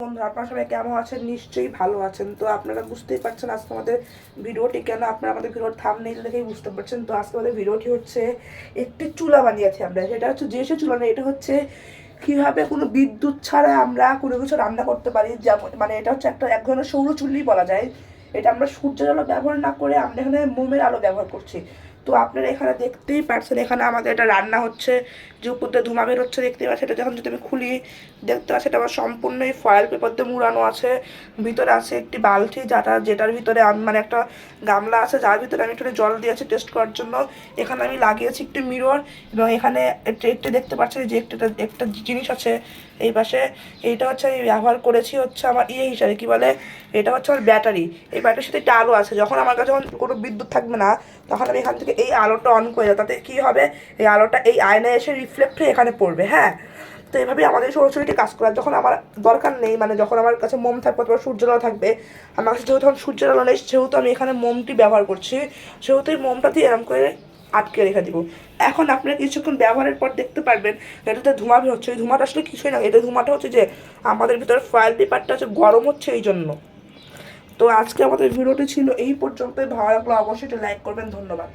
বন্ধুরা, আপনারা সবাই কেমন আছেন? নিশ্চয়ই ভালো আছেন। তো আপনারা বুঝতেই পারছেন আজকে আমাদের ভিডিওটি কেন আপনারা আমাদের ভিডিওর থাম নেই দেখেই বুঝতে পারছেন। তো আজকে আমাদের ভিডিওটি হচ্ছে একটি চুলা বানিয়েছি আমরা। সেটা হচ্ছে যে সে চুলা না এটা হচ্ছে কীভাবে কোনো বিদ্যুৎ ছাড়া আমরা কোনো কিছু রান্না করতে পারি। যেমন মানে এটা হচ্ছে একটা এক ধরনের সৌর চুল্লি বলা যায়। এটা আমরা সূর্যের আলো ব্যবহার না করে আমরা এখানে মোমের আলো ব্যবহার করছি। তো আপনারা এখানে দেখতেই পাচ্ছেন এখানে আমাদের এটা রান্না হচ্ছে, যে উপর দিয়ে ধোঁয়া বের হচ্ছে দেখতেই পাচ্ছেন, এটা যখন যদি আমি খুলি দেখতে পাচ্ছি এটা আমার সম্পূর্ণই ফয়েল পেপার দিয়ে মুড়ানো আছে, ভিতরে আছে একটি বালতি যাটা, যেটার ভিতরে আমি মানে একটা গামলা আছে, যার ভিতরে আমি একটু জল দিয়েছি টেস্ট করার জন্য, এখানে আমি লাগিয়েছি একটি মিরর এবং এখানে একটি দেখতে পাচ্ছি যে একটা একটা জিনিস আছে এই পাশে, এইটা হচ্ছে আমি ব্যবহার করেছি হচ্ছে আমার ইয়ে হিসাবে, কি বলে? এটা হচ্ছে আমার ব্যাটারি, এই ব্যাটারির সাথে একটা আলো আছে, যখন আমার কাছে যখন কোনো বিদ্যুৎ থাকবে না, তখন আমি এখান থেকে এই আলোটা অন করে দেবো তাতে কী হবে? এই আলোটা, এই আয়নায় এসে রিফ্লেক্ট হয়ে এখানে পড়বে হ্যাঁ? তো এইভাবে আমাদের সরাসরিটি কাজ করার যখন আমার দরকার নেই মানে যখন আমার কাছে মোম থাকবে অথবা সূর্যের আলো থাকবে, আমার কাছে যেহেতু এখন সূর্যের আলো নেই, সেহেতু আমি এখানে মোমটি ব্যবহার করছি, সেহেতু এই মোমটা দিয়ে এরম করে আটকে রেখে দিব। এখন আপনারা কিছুক্ষণ ব্যবহারের পর দেখতে পারবেন, এটাতে ধোঁয়া হচ্ছে। ওই ধোঁয়াটা আসলে কিছুই না, এটা ধোঁয়াটা হচ্ছে যে আমাদের ভিতরে ফয়েল পেপারটা হচ্ছে গরম হচ্ছে এই জন্য। তো আজকে আমাদের ভিডিওটি ছিল এই পর্যন্তই, ভালো লাগল অবশ্যই লাইক করবেন, ধন্যবাদ।